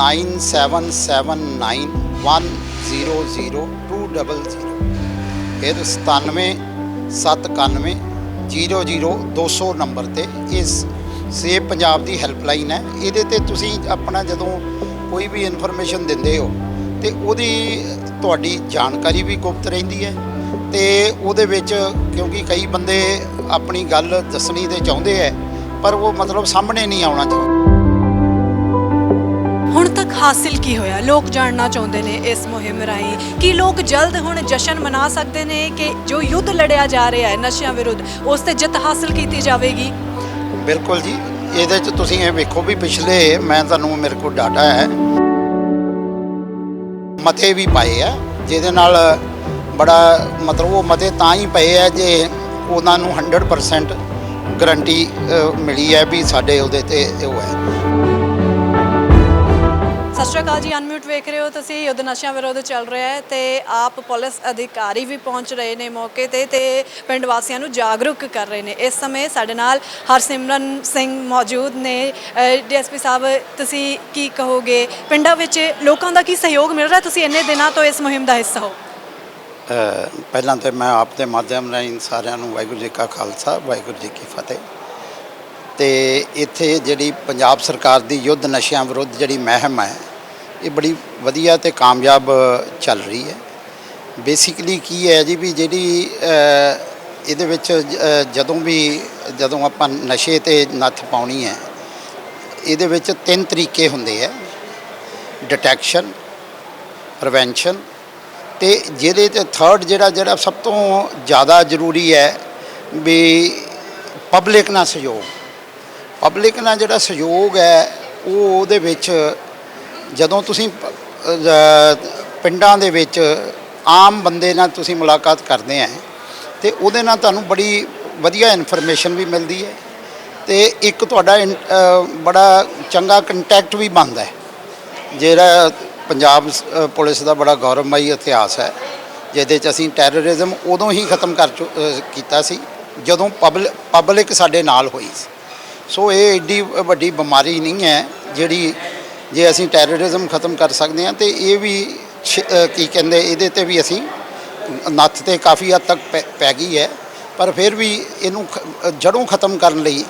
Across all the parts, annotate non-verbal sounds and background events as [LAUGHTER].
9779100200 ਫਿਰ 9791 00200 ਨੰਬਰ ਤੇ ਇਸ ਸੇਵ ਪੰਜਾਬ ਦੀ ਹੈਲਪਲਾਈਨ ਹੈ ਇਹਦੇ ਤੇ ਤੁਸੀਂ ਆਪਣਾ ਜਦੋਂ ਕੋਈ ਵੀ ਇਨਫੋਰਮੇਸ਼ਨ ਦਿੰਦੇ ਹੋ ਤੇ ਉਹਦੀ ਤੁਹਾਡੀ ਜਾਣਕਾਰੀ ਵੀ ਗੁਪਤ ਰਹਿੰਦੀ ਹੈ ਤੇ ਉਹਦੇ ਵਿੱਚ ਕਿਉਂਕਿ ਕਈ ਬੰਦੇ ਆਪਣੀ ਗੱਲ ਦੱਸਣੀ ਤੇ ਚਾਹੁੰਦੇ ਹੈ ਪਰ ਉਹ ਮਤਲਬ ਸਾਹਮਣੇ ਨਹੀਂ ਆਉਣਾ ਚਾਹੁੰਦੇ ਹੁਣ ਤੱਕ ਹਾਸਿਲ ਕੀ ਹੋਇਆ? ਲੋਕ ਜਾਣਨਾ ਚਾਹੁੰਦੇ ਨੇ ਇਸ ਮੁਹਿੰਮ ਰਾਹੀਂ ਕੀ ਲੋਕ ਜਲਦ ਹੁਣ ਜਸ਼ਨ ਮਨਾ ਸਕਦੇ ਨੇ ਕਿ ਜੋ ਯੁੱਧ ਲੜਿਆ ਜਾ ਰਿਹਾ ਹੈ ਨਸ਼ਿਆਂ ਵਿਰੁੱਧ, ਉਸ ਤੇ ਜਿੱਤ ਹਾਸਲ ਕੀਤੀ ਜਾਵੇਗੀ? ਬਿਲਕੁਲ ਜੀ। ਇਹਦੇ ਚ ਤੁਸੀਂ ਇਹ ਵੇਖੋ ਵੀ ਪਿਛਲੇ, ਮੈਂ ਤੁਹਾਨੂੰ ਮੇਰੇ ਕੋਲ ਡਾਟਾ ਹੈ। ਮਤੇ ਵੀ ਪਾਏ ਆ, ਜਿਹਦੇ ਨਾਲ ਬੜਾ ਮਤਲਬ ਉਹ ਮਤੇ ਤਾਂ ਹੀ ਪਏ ਆ ਜੇ ਉਹਨਾਂ ਨੂੰ 100% ਗਰੰਟੀ ਮਿਲੀ ਹੈ ਵੀ ਸਾਡੇ ਉਹਦੇ ਤੇ ਉਹ ਹੈ ਸਤਿ ਸ਼੍ਰੀ ਅਕਾਲ ਜੀ ਅਨਮਿਊਟ ਵੇਖ ਰਹੇ ਹੋ ਤੁਸੀਂ, ਯੁੱਧ ਨਸ਼ਿਆਂ ਵਿਰੁੱਧ ਚੱਲ ਰਿਹਾ ਹੈ ਤੇ ਆਪ ਪੁਲਿਸ ਅਧਿਕਾਰੀ ਵੀ ਪਹੁੰਚ ਰਹੇ ਨੇ ਮੌਕੇ ਤੇ ਤੇ ਪਿੰਡ ਵਾਸੀਆਂ ਨੂੰ ਜਾਗਰੂਕ ਕਰ ਰਹੇ ਨੇ। ਇਸ ਸਮੇਂ ਸਾਡੇ ਨਾਲ ਹਰਸਿਮਰਨ ਸਿੰਘ ਮੌਜੂਦ ਨੇ। ਡੀਐਸਪੀ ਸਾਹਿਬ, ਤੁਸੀਂ ਕੀ ਕਹੋਗੇ? ਪਿੰਡਾਂ ਵਿੱਚ ਲੋਕਾਂ ਦਾ ਕੀ ਸਹਿਯੋਗ ਮਿਲ ਰਿਹਾ? ਤੁਸੀਂ ਇੰਨੇ ਦਿਨਾਂ ਤੋਂ ਇਸ ਮੁਹਿੰਮ ਦਾ ਹਿੱਸਾ ਹੋ। ਪਹਿਲਾਂ ਤੇ ਮੈਂ ਆਪ ਦੇ ਮਾਧਿਅਮ ਰਾਹੀਂ ਸਾਰਿਆਂ ਨੂੰ ਵਾਹਿਗੁਰੂ ਜੀ ਕਾ ਖਾਲਸਾ, ਵਾਹਿਗੁਰੂ ਜੀ ਕੀ ਫਤਿਹ। ਤੇ ਇੱਥੇ ਜਿਹੜੀ ਪੰਜਾਬ ਸਰਕਾਰ ਦੀ ਯੁੱਧ ਨਸ਼ਿਆਂ ਵਿਰੁੱਧ ਜਿਹੜੀ ਮਹਿਮ ਹੈ ਇਹ ਬੜੀ ਵਧੀਆ ਤੇ ਕਾਮਯਾਬ ਚੱਲ ਰਹੀ ਹੈ। ਬੇਸਿਕਲੀ ਕੀ ਹੈ ਜੀ ਵੀ ਜਿਹੜੀ ਇਹਦੇ ਵਿੱਚ ਜਦੋਂ ਵੀ, ਜਦੋਂ ਆਪਾਂ ਨਸ਼ੇ ਤੇ ਨੱਥ ਪਾਉਣੀ ਹੈ, ਇਹਦੇ ਵਿੱਚ ਤਿੰਨ ਤਰੀਕੇ ਹੁੰਦੇ ਆ ਡਿਟੈਕਸ਼ਨ ਪ੍ਰੀਵੈਂਸ਼ਨ ਤੇ ਜਿਹਦੇ ਤੇ ਥਰਡ ਜਿਹੜਾ ਜਿਹੜਾ ਸਭ ਤੋਂ ਜ਼ਿਆਦਾ ਜ਼ਰੂਰੀ ਹੈ ਵੀ ਪਬਲਿਕ ਨਾਲ ਸਹਿਯੋਗ। ਪਬਲਿਕ ਨਾਲ ਜਿਹੜਾ ਸਹਿਯੋਗ ਹੈ, ਉਹ ਉਹਦੇ ਵਿੱਚ ਜਦੋਂ ਤੁਸੀਂ ਪਿੰਡਾਂ ਦੇ ਵਿੱਚ ਆਮ ਬੰਦੇ ਨਾਲ ਤੁਸੀਂ ਮੁਲਾਕਾਤ ਕਰਦੇ ਆ, ਤੇ ਉਹਦੇ ਨਾਲ ਤੁਹਾਨੂੰ ਬੜੀ ਵਧੀਆ ਇਨਫੋਰਮੇਸ਼ਨ ਵੀ ਮਿਲਦੀ ਹੈ ਤੇ ਇੱਕ ਤੁਹਾਡਾ ਇਨ- ਬੜਾ ਚੰਗਾ ਕੰਟੈਕਟ ਵੀ ਬਣਦਾ ਹੈ, ਜਿਹੜਾ ਪੰਜਾਬ ਪੁਲਿਸ ਦਾ ਬੜਾ ਗੌਰਵਮਈ ਇਤਿਹਾਸ ਹੈ, ਜਿਹਦੇ ਚ ਅਸੀਂ ਟੈਰਰਿਜ਼ਮ ਉਦੋਂ ਹੀ ਖਤਮ ਕਰ ਚੁ- ਕੀਤਾ ਸੀ, ਜਦੋਂ ਪਬਲਿਕ ਪਬਲਿਕ ਸਾਡੇ ਨਾਲ ਹੋਈ ਸੀ। ਸੋ ਇਹ ਏਡੀ ਵੱਡੀ ਬਿਮਾਰੀ ਨਹੀਂ ਹੈ, ਜਿਹੜੀ ਜੇ ਅਸੀਂ ਟੈਰਰਿਜ਼ਮ ਖਤਮ ਕਰ ਸਕਦੇ ਹਾਂ, ਤੇ ਇਹ ਵੀ ਕੀ ਕਹਿੰਦੇ, ਇਹਦੇ ਤੇ ਵੀ ਅਸੀਂ ਨੱਥ ਤੇ ਕਾਫੀ ਹੱਦ ਤੱਕ ਪੈ- ਪੈ ਗਈ ਹੈ। ਪਰ ਫਿਰ ਵੀ ਇਹਨੂੰ ਖ- ਜੜੋਂ ਖਤਮ ਕਰਨ ਲਈ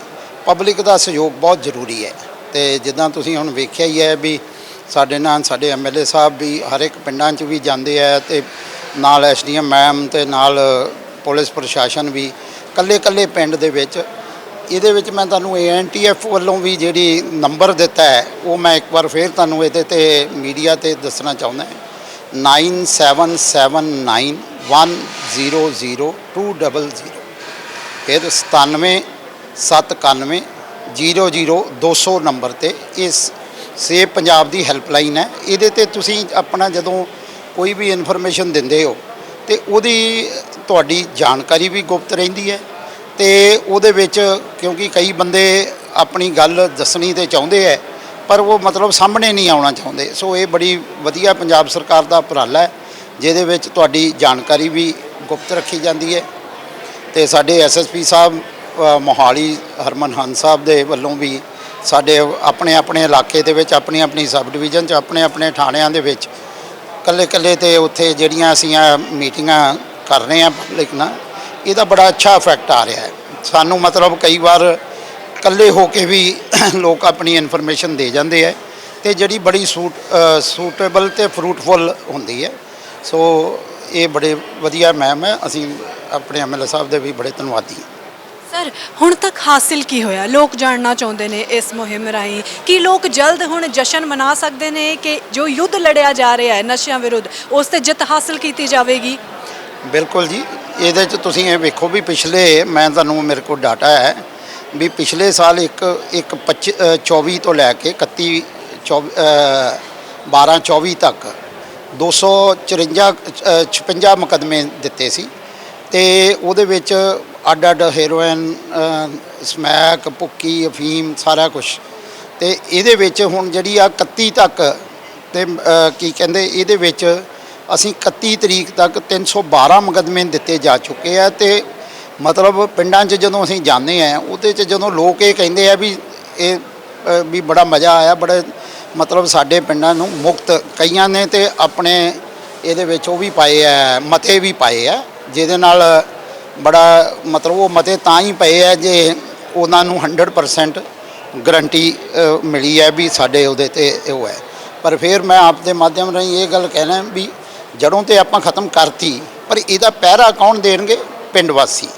ਪਬਲਿਕ ਦਾ ਸਹਿਯੋਗ ਬਹੁਤ ਜ਼ਰੂਰੀ ਹੈ। ਤੇ ਜਿੱਦਾਂ ਤੁਸੀਂ ਹੁਣ ਵੇਖਿਆ ਹੀ ਹੈ ਵੀ ਸਾਡੇ ਨਾਲ ਸਾਡੇ ਐਮਐਲਏ ਸਾਹਿਬ ਵੀ ਹਰ ਇੱਕ ਪਿੰਡਾਂ 'ਚ ਵੀ ਜਾਂਦੇ ਆ ਤੇ ਨਾਲ ਐਸਡੀਐਮ ਮੈਮ ਤੇ ਨਾਲ ਪੁਲਿਸ ਪ੍ਰਸ਼ਾਸਨ ਵੀ ਕੱਲੇ ਕੱਲੇ ਪਿੰਡ ਦੇ ਵਿੱਚ ਇਹਦੇ ਵਿੱਚ ਮੈਂ ਤੁਹਾਨੂੰ ਏਐਨਟੀਐਫ ਵੱਲੋਂ ਵੀ ਜਿਹੜੀ ਨੰਬਰ ਦਿੱਤਾ ਹੈ, ਉਹ ਮੈਂ ਇੱਕ ਵਾਰ ਫੇਰ ਤੁਹਾਨੂੰ ਇਹਦੇ ਤੇ ਮੀਡੀਆ ਤੇ ਦੱਸਣਾ ਚਾਹੁੰਦਾ ਹਾਂ। 9779100200 ਫਿਰ 97 791 00200 ਨੰਬਰ ਤੇ ਇਸ ਸੇਵ ਪੰਜਾਬ ਦੀ ਹੈਲਪਲਾਈਨ ਹੈ। ਇਹਦੇ ਤੇ ਤੁਸੀਂ ਆਪਣਾ ਜਦੋਂ ਕੋਈ ਵੀ ਇਨਫੋਰਮੇਸ਼ਨ ਦਿੰਦੇ ਹੋ, ਤੇ ਉਹਦੀ ਤੁਹਾਡੀ ਜਾਣਕਾਰੀ ਵੀ ਗੁਪਤ ਰਹਿੰਦੀ ਹੈ। ਤੇ ਉਹਦੇ ਵਿੱਚ ਕਿਉਂਕਿ ਕਈ ਬੰਦੇ ਆਪਣੀ ਗੱਲ ਦੱਸਣੀ ਤੇ ਚਾਹੁੰਦੇ ਹੈ ਪਰ ਉਹ ਮਤਲਬ ਸਾਹਮਣੇ ਨਹੀਂ ਆਉਣਾ ਚਾਹੁੰਦੇ। ਸੋ ਇਹ ਬੜੀ ਵਧੀਆ ਪੰਜਾਬ ਸਰਕਾਰ ਦਾ ਉਪਰਾਲਾ ਹੈ ਜਿਹਦੇ ਵਿੱਚ ਤੁਹਾਡੀ ਜਾਣਕਾਰੀ ਵੀ ਗੁਪਤ ਰੱਖੀ ਜਾਂਦੀ ਹੈ ਤੇ ਸਾਡੇ ਐਸਐਸਪੀ ਸਾਹਿਬ ਮੋਹਾਲੀ ਹਰਮਨ ਹੰਸ ਸਾਹਿਬ ਦੇ ਵੱਲੋਂ ਵੀ ਸਾਡੇ ਆਪਣੇ ਆਪਣੇ ਇਲਾਕੇ ਦੇ ਵਿੱਚ ਆਪਣੀ ਆਪਣੀ ਸਬ ਡਿਵੀਜ਼ਨ 'ਚ ਆਪਣੇ ਆਪਣੇ ਥਾਣਿਆਂ ਦੇ ਵਿੱਚ ਕੱਲੇ ਕੱਲੇ ਤੇ ਉੱਥੇ ਜਿਹੜੀਆਂ ਅਸੀਂ ਮੀਟਿੰਗਾਂ ਕਰ ਰਹੇ ਹਾਂ ਪਬਲਿਕ ਨਾਲ ਇਹਦਾ ਬੜਾ ਅੱਛਾ ਇਫੈਕਟ ਆ ਰਿਹਾ ਹੈ। ਸਾਨੂੰ ਮਤਲਬ ਕਈ ਵਾਰ ਇਕੱਲੇ ਹੋ ਕੇ ਵੀ [CLEARS THROAT] ਲੋਕ ਆਪਣੀ ਇਨਫੋਰਮੇਸ਼ਨ ਦੇ ਜਾਂਦੇ ਹੈ ਤੇ ਜਿਹੜੀ ਬੜੀ ਸੂਟ ਸੂਟੇਬਲ ਤੇ ਫਰੂਟਫੁਲ ਹੁੰਦੀ ਹੈ। ਸੋ ਇਹ ਬੜੇ ਵਧੀਆ ਮੈਮ ਹੈ। ਅਸੀਂ ਆਪਣੇ ਐਮਐਲਏ ਸਾਹਿਬ ਦੇ ਵੀ ਬੜੇ ਧੰਨਵਾਦੀ ਹਾਂ। ਸਰ ਹੁਣ ਤੱਕ ਹਾਸਿਲ ਕੀ ਹੋਇਆ? ਲੋਕ ਜਾਣਨਾ ਚਾਹੁੰਦੇ ਨੇ ਇਸ ਮੁਹਿੰਮ ਰਾਹੀਂ ਕੀ ਲੋਕ ਜਲਦ ਹੁਣ ਜਸ਼ਨ ਮਨਾ ਸਕਦੇ ਨੇ ਕਿ ਜੋ ਯੁੱਧ ਲੜਿਆ ਜਾ ਰਿਹਾ ਹੈ ਨਸ਼ਿਆਂ ਵਿਰੁੱਧ ਉਸ ਤੇ ਜਿੱਤ ਹਾਸਲ ਕੀਤੀ ਜਾਵੇਗੀ? ਬਿਲਕੁਲ ਜੀ। ਇਹਦੇ ਚ ਤੁਸੀਂ ਇਹ ਵੇਖੋ ਵੀ ਪਿਛਲੇ ਮੈਂ ਤੁਹਾਨੂੰ ਮੇਰੇ ਕੋਲ ਡਾਟਾ ਹੈ ਵੀ ਪਿਛਲੇ ਸਾਲ ਇੱਕ ਇੱਕ 25 ਅ, 24 ਤੋਂ ਲੈ ਕੇ 31 24 ਅ, 12 24 ਤੱਕ 254 ਅ, 56 ਮੁਕਦਮੇ ਦਿੱਤੇ ਸੀ। ਤੇ ਉਹਦੇ ਵਿੱਚ ਅੱਡ ਅੱਡ ਹੈਰੋਇਨ ਸਮੈਕ ਪੁੱਕੀ ਅਫੀਮ ਸਾਰਾ ਕੁਝ ਤੇ ਇਹਦੇ ਵਿੱਚ ਹੁਣ ਜਿਹੜੀ ਆ 31 ਤੱਕ ਤੇ ਕੀ ਕਹਿੰਦੇ ਇਹਦੇ ਵਿੱਚ ਅਸੀਂ 31 ਤਰੀਕ ਤੱਕ 312 ਮੁਕੱਦਮੇ ਦਿੱਤੇ ਜਾ ਚੁੱਕੇ ਆ ਤੇ ਮਤਲਬ ਪਿੰਡਾਂ 'ਚ ਜਦੋਂ ਅਸੀਂ ਜਾਂਦੇ ਆ, ਉਹਦੇ 'ਚ ਜਦੋਂ ਲੋਕ ਇਹ ਕਹਿੰਦੇ ਆ ਵੀ ਇਹ ਵੀ ਬੜਾ ਮਜ਼ਾ ਆਇਆ, ਬੜੇ ਮਤਲਬ ਸਾਡੇ ਪਿੰਡਾਂ ਨੂੰ ਮੁਕਤ ਕਈਆਂ ਨੇ ਤੇ ਆਪਣੇ ਇਹਦੇ ਵਿੱਚ ਉਹ ਵੀ ਪਾਏ ਆ, ਮਤੇ ਵੀ ਪਾਏ ਆ, ਜਿਹਦੇ ਨਾਲ ਬੜਾ ਮਤਲਬ ਉਹ ਮਤੇ ਤਾਂ ਹੀ ਪਏ ਆ ਜੇ ਉਹਨਾਂ ਨੂੰ 100% ਗਰੰਟੀ ਮਿਲੀ ਹੈ ਵੀ ਸਾਡੇ ਉਹਦੇ ਤੇ ਉਹ ਹੈ ਪਰ ਫਿਰ ਮੈਂ ਆਪ ਦੇ ਮਾਧਿਅਮ ਰਾਹੀਂ ਇਹ ਗੱਲ ਕਹਿਣਾ ਵੀ ਜੜੋਂ ਤੇ ਆਪਾਂ ਖਤਮ ਕਰਤੀ, ਪਰ ਇਹਦਾ ਪਹਿਰਾ ਕੌਣ ਦੇਣਗੇ? ਪਿੰਡ ਵਾਸੀ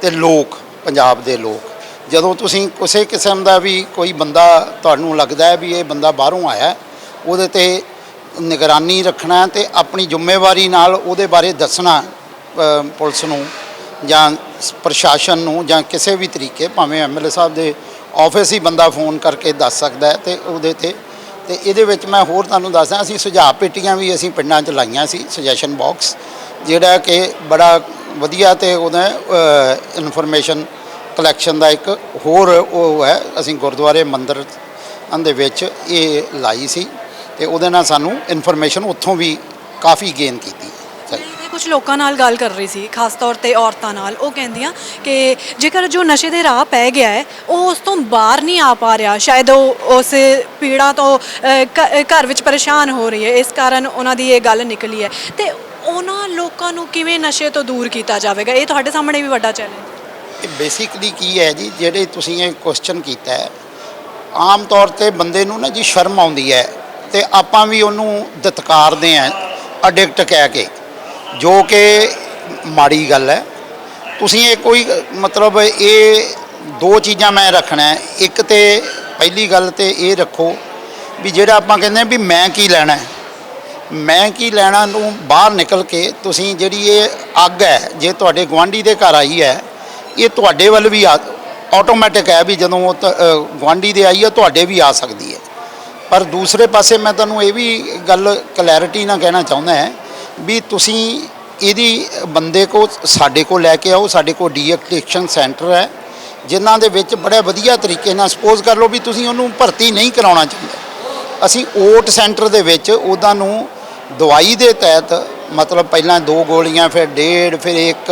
ਤੇ ਲੋਕ, ਪੰਜਾਬ ਦੇ ਲੋਕ। ਜਦੋਂ ਤੁਸੀਂ ਕਿਸੇ ਕਿਸਮ ਦਾ ਵੀ ਕੋਈ ਬੰਦਾ ਤੁਹਾਨੂੰ ਲੱਗਦਾ ਹੈ ਵੀ ਇਹ ਬੰਦਾ ਬਾਹਰੋਂ ਆਇਆ ਉਹਦੇ ਤੇ ਨਿਗਰਾਨੀ ਰੱਖਣਾ ਤੇ ਆਪਣੀ ਜ਼ਿੰਮੇਵਾਰੀ ਨਾਲ ਉਹਦੇ ਬਾਰੇ ਦੱਸਣਾ ਪੁਲਿਸ ਨੂੰ ਜਾਂ ਪ੍ਰਸ਼ਾਸਨ ਨੂੰ ਜਾਂ ਕਿਸੇ ਵੀ ਤਰੀਕੇ, ਭਾਵੇਂ ਐਮਐਲਏ ਸਾਹਿਬ ਦੇ ਆਫਿਸ ਹੀ ਬੰਦਾ ਫੋਨ ਕਰਕੇ ਦੱਸ ਸਕਦਾ ਹੈ ਤੇ ਉਹਦੇ ਤੇ ਤੇ ਇਹਦੇ ਵਿੱਚ ਮੈਂ ਹੋਰ ਤੁਹਾਨੂੰ ਦੱਸਦਾ, ਅਸੀਂ ਸੁਝਾਅ ਪੇਟੀਆਂ ਵੀ ਅਸੀਂ ਪਿੰਡਾਂ 'ਚ ਲਾਈਆਂ ਸੀ ਸੁਜੈਸ਼ਨ ਬਾਕਸ ਜਿਹੜਾ ਕਿ ਬੜਾ ਵਧੀਆ ਤੇ ਉਹਦਾ ਇਨਫੋਰਮੇਸ਼ਨ ਕਲੈਕਸ਼ਨ ਦਾ ਇੱਕ ਹੋਰ ਉਹ ਹੈ, ਅਸੀਂ ਗੁਰਦੁਆਰੇ ਮੰਦਿਰ ਦੇ ਵਿੱਚ ਇਹ ਲਾਈ ਸੀ ਤੇ ਉਹਦੇ ਨਾਲ ਸਾਨੂੰ ਇਨਫੋਰਮੇਸ਼ਨ ਉੱਥੋਂ ਵੀ ਕਾਫੀ ਗੇਨ ਕੀਤੀ। ਕੁਝ ਲੋਕਾਂ ਨਾਲ ਗੱਲ ਕਰ ਰਹੀ ਸੀ ਖਾਸ ਤੌਰ ਤੇ ਔਰਤਾਂ ਨਾਲ। ਉਹ ਕਹਿੰਦੀਆਂ ਕਿ ਜੇਕਰ ਜੋ ਨਸ਼ੇ ਦੇ ਰਾਹ ਪੈ ਗਿਆ ਹੈ ਉਹ ਉਸ ਤੋਂ ਬਾਹਰ ਨਹੀਂ ਆ ਪਾ ਰਿਹਾ। ਸ਼ਾਇਦ ਉਹ ਉਸ ਪੀੜਾ ਤੋਂ ਅ, ਘ- ਘਰ ਵਿੱਚ ਪਰੇਸ਼ਾਨ ਹੋ ਰਹੀ ਹੈ। ਇਸ ਕਾਰਨ ਉਹਨਾਂ ਦੀ ਇਹ ਗੱਲ ਨਿਕਲੀ ਹੈ। ਤੇ ਉਹਨਾਂ ਲੋਕਾਂ ਨੂੰ ਕਿਵੇਂ ਨਸ਼ੇ ਤੋਂ ਦੂਰ ਕੀਤਾ ਜਾਵੇਗਾ? ਇਹ ਤੁਹਾਡੇ ਸਾਹਮਣੇ ਵੀ ਵੱਡਾ ਚੈਲੰਜ ਇਹ ਬੇਸਿਕਲੀ ਕੀ ਹੈ ਜੀ? ਜਿਹੜੇ ਤੁਸੀਂ ਇਹ ਕੁਐਸਚਨ ਕੀਤਾ ਹੈ ਆਮ ਤੌਰ ਤੇ ਬੰਦੇ ਨੂੰ ਨਾ ਜੀ ਸ਼ਰਮ ਆਉਂਦੀ ਹੈ ਤੇ ਆਪਾਂ ਵੀ ਉਹਨੂੰ ਦਤਕਾਰਦੇ ਆ ਅਡਿਕਟ ਕਹਿ ਕੇ। ਜੋ ਕਿ ਮਾੜੀ ਗੱਲ ਹੈ। ਤੁਸੀਂ ਇਹ ਕੋਈ ਮਤਲਬ ਇਹ ਦੋ ਚੀਜ਼ਾਂ ਮੈਂ ਰੱਖਣਾ ਹੈ। ਇੱਕ ਤੇ ਪਹਿਲੀ ਗੱਲ ਤੇ ਇਹ ਰੱਖੋ ਵੀ ਜਿਹੜਾ ਆਪਾਂ ਕਹਿੰਦੇ ਆ ਵੀ ਮੈਂ ਕੀ ਲੈਣਾ ਹੈ। ਮੈਂ ਕੀ ਲੈਣਾ ਨੂੰ ਬਾਹਰ ਨਿਕਲ ਕੇ ਤੁਸੀਂ ਜਿਹੜੀ ਇਹ ਅੱਗ ਹੈ ਜੇ ਤੁਹਾਡੇ ਗੁਆਂਢੀ ਦੇ ਘਰ ਆਈ ਹੈ ਇਹ ਤੁਹਾਡੇ ਵੱਲ ਵੀ ਆ ਆਟੋਮੈਟਿਕ ਹੈ ਵੀ ਜਦੋਂ ਉਹ ਤ- ਅ, ਗੁਆਂਢੀ ਦੇ ਆਈ ਹੈ ਤੁਹਾਡੇ ਵੀ ਆ ਸਕਦੀ ਹੈ। ਪਰ ਦੂਸਰੇ ਪਾਸੇ ਮੈਂ ਤੁਹਾਨੂੰ ਇਹ ਵੀ ਗੱਲ ਕਲੈਰਿਟੀ ਨਾਲ ਕਹਿਣਾ ਚਾਹੁੰਦਾ ਹੈ ਵੀ ਤੁਸੀਂ ਇਹਦੀ ਬੰਦੇ ਕੋ ਸਾਡੇ ਕੋਲ ਲੈ ਕੇ ਆਓ, ਸਾਡੇ ਕੋਲ ਡੀਐਕਟੇਸ਼ਨ ਸੈਂਟਰ ਹੈ, ਜਿਨ੍ਹਾਂ ਦੇ ਵਿੱਚ ਬੜੇ ਵਧੀਆ ਤਰੀਕੇ ਨਾਲ ਸਪੋਜ਼ ਕਰ ਲਓ ਵੀ ਤੁਸੀਂ ਉਹਨੂੰ ਭਰਤੀ ਨਹੀਂ ਕਰਾਉਣਾ ਚਾਹੁੰਦੇ। ਅਸੀਂ ਓਟ ਸੈਂਟਰ ਦੇ ਵਿੱਚ ਉਹਨਾਂ ਨੂੰ ਦਵਾਈ ਦੇ ਤਹਿਤ, ਮਤਲਬ ਪਹਿਲਾਂ ਦੋ ਗੋਲੀਆਂ, ਫਿਰ ਡੇਢ, ਫਿਰ ਇੱਕ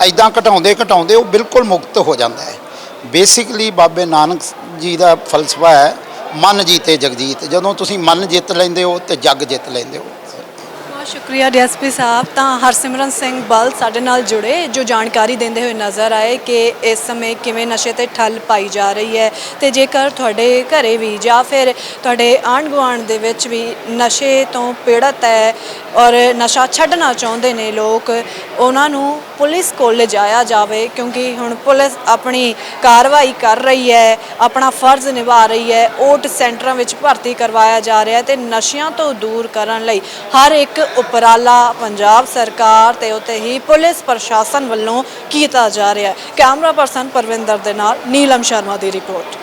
ਐਦਾਂ ਘਟਾਉਂਦੇ ਘਟਾਉਂਦੇ ਉਹ ਬਿਲਕੁਲ ਮੁਕਤ ਹੋ ਜਾਂਦਾ ਹੈ। ਬੇਸਿਕਲੀ ਬਾਬੇ ਨਾਨਕ ਜੀ ਦਾ ਫਲਸਫਾ ਹੈ, ਮਨ ਜੀਤੇ ਜਗਜੀਤ। ਜਦੋਂ ਤੁਸੀਂ ਮਨ ਜਿੱਤ ਲੈਂਦੇ ਹੋ ਤੇ ਜੱਗ ਜਿੱਤ ਲੈਂਦੇ ਹੋ। ਬਹੁਤ ਸ਼ੁਕਰੀਆ ਡੀਐਸਪੀ ਸਾਹਿਬ। ਤਾਂ ਹਰਸਿਮਰਨ ਸਿੰਘ ਬਲ ਸਾਡੇ ਨਾਲ ਜੁੜੇ, ਜੋ ਜਾਣਕਾਰੀ ਦਿੰਦੇ ਹੋਏ ਨਜ਼ਰ ਆਏ ਕਿ ਇਸ ਸਮੇਂ ਕਿਵੇਂ ਨਸ਼ੇ ਤੇ ਠੱਲ ਪਾਈ ਜਾ ਰਹੀ ਹੈ ਤੇ ਜੇਕਰ ਤੁਹਾਡੇ ਘਰੇ ਵੀ ਜਾਂ ਫਿਰ ਤੁਹਾਡੇ ਆਂਢ ਗੁਆਂਢ ਦੇ ਵਿੱਚ ਵੀ ਨਸ਼ੇ ਤੋਂ ਪੀੜਤ ਹੈ ਔਰ ਨਸ਼ਾ ਛੱਡਣਾ ਚਾਹੁੰਦੇ ਨੇ ਲੋਕ, ਉਹਨਾਂ ਨੂੰ ਪੁਲਿਸ ਕੋਲ ਲਿਜਾਇਆ ਜਾਵੇ ਕਿਉਂਕਿ ਹੁਣ ਪੁਲਿਸ ਆਪਣੀ ਕਾਰਵਾਈ ਕਰ ਰਹੀ ਹੈ, ਆਪਣਾ ਫਰਜ਼ ਨਿਭਾ ਰਹੀ ਹੈ, ਓਟ ਸੈਂਟਰਾਂ ਵਿੱਚ ਭਰਤੀ ਕਰਵਾਇਆ ਜਾ ਰਿਹਾ ਹੈ ਤੇ ਨਸ਼ਿਆਂ ਤੋਂ ਦੂਰ ਕਰਨ ਲਈ ਹਰ ਇੱਕ ਉਪਰਾਲਾ ਪੰਜਾਬ ਸਰਕਾਰ ਤੇ ਉਤੇ ਹੀ ਪੁਲਿਸ ਪ੍ਰਸ਼ਾਸਨ ਵੱਲੋਂ ਕੀਤਾ ਜਾ ਰਿਹਾ ਹੈ। ਕੈਮਰਾ ਪਰਸਨ ਪਰਵਿੰਦਰ ਦੇ ਨਾਲ ਨੀਲਮ ਸ਼ਰਮਾ ਦੀ ਰਿਪੋਰਟ।